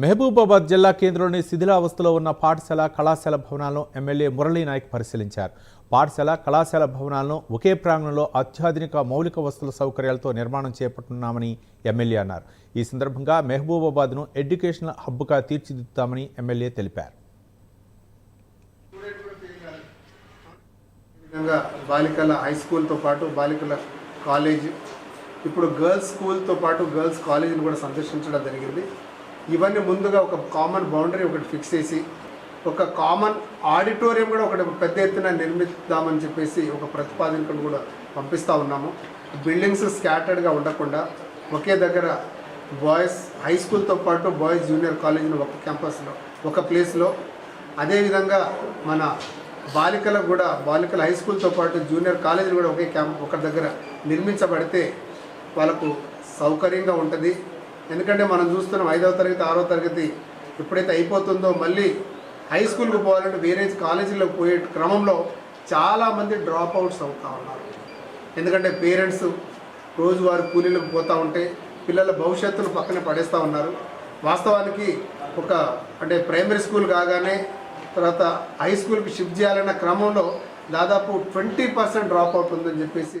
మహబూబాబాద్ జిల్లా కేంద్రంలోని శిథిలావస్థలో ఉన్న పాఠశాల కళాశాల భవనాలను ఎమ్మెల్యే మురళీ నాయక్ పరిశీలించారు. పాఠశాల కళాశాల భవనాలను ఒకే ప్రాంగణంలో అత్యాధునిక మౌలిక వసతుల సౌకర్యాలతో నిర్మాణం చేపట్టున్నామని ఎమ్మెల్యే అన్నారు. ఈ సందర్భంగా మహబూబాబాద్ను ఎడ్యుకేషనల్ హబ్గా తీర్చిదిద్దుతామని ఎమ్మెల్యే తెలిపారు. బాలికల హై స్కూల్తో పాటు బాలికల కాలేజ్ ఇప్పుడు గర్ల్స్ స్కూల్తో పాటు గర్ల్స్ కాలేజీని కూడా సందర్శించడం జరిగింది. ఇవన్నీ ముందుగా ఒక కామన్ బౌండరీ ఒకటి ఫిక్స్ చేసి ఒక కామన్ ఆడిటోరియం కూడా ఒకటి పెద్ద ఎత్తున నిర్మిద్దామని చెప్పేసి ఒక ప్రతిపాదనను కూడా పంపిస్తూ ఉన్నాము. బిల్డింగ్స్ స్కాటర్డ్గా ఉండకుండా ఒకే దగ్గర బాయ్స్ హై స్కూల్తో పాటు బాయ్స్ జూనియర్ కాలేజీని ఒక క్యాంపస్లో ఒక ప్లేస్లో అదేవిధంగా మన బాలికలకు కూడా బాలికల హై స్కూల్తో పాటు జూనియర్ కాలేజీలు కూడా ఒకే క్యాంప్ ఒక దగ్గర నిర్మించబడితే వాళ్ళకు సౌకర్యంగా ఉంటుంది. ఎందుకంటే మనం చూస్తున్నాం ఐదవ తరగతి ఆరో తరగతి ఎప్పుడైతే అయిపోతుందో మళ్ళీ హై స్కూల్కి పోవాలంటే వేరే కాలేజీలో పోయే క్రమంలో చాలామంది డ్రాప్ అవుట్స్ అవుతూ ఉన్నారు. ఎందుకంటే పేరెంట్స్ రోజువారి కూలీలకు పోతూ ఉంటే పిల్లల భవిష్యత్తును పక్కన పడేస్తూ ఉన్నారు. వాస్తవానికి ఒక అంటే ప్రైమరీ స్కూల్ కాగానే తర్వాత హై స్కూల్కి షిఫ్ట్ చేయాలన్న క్రమంలో దాదాపు ట్వంటీ పర్సెంట్ డ్రాప్ అవుట్ ఉందని చెప్పేసి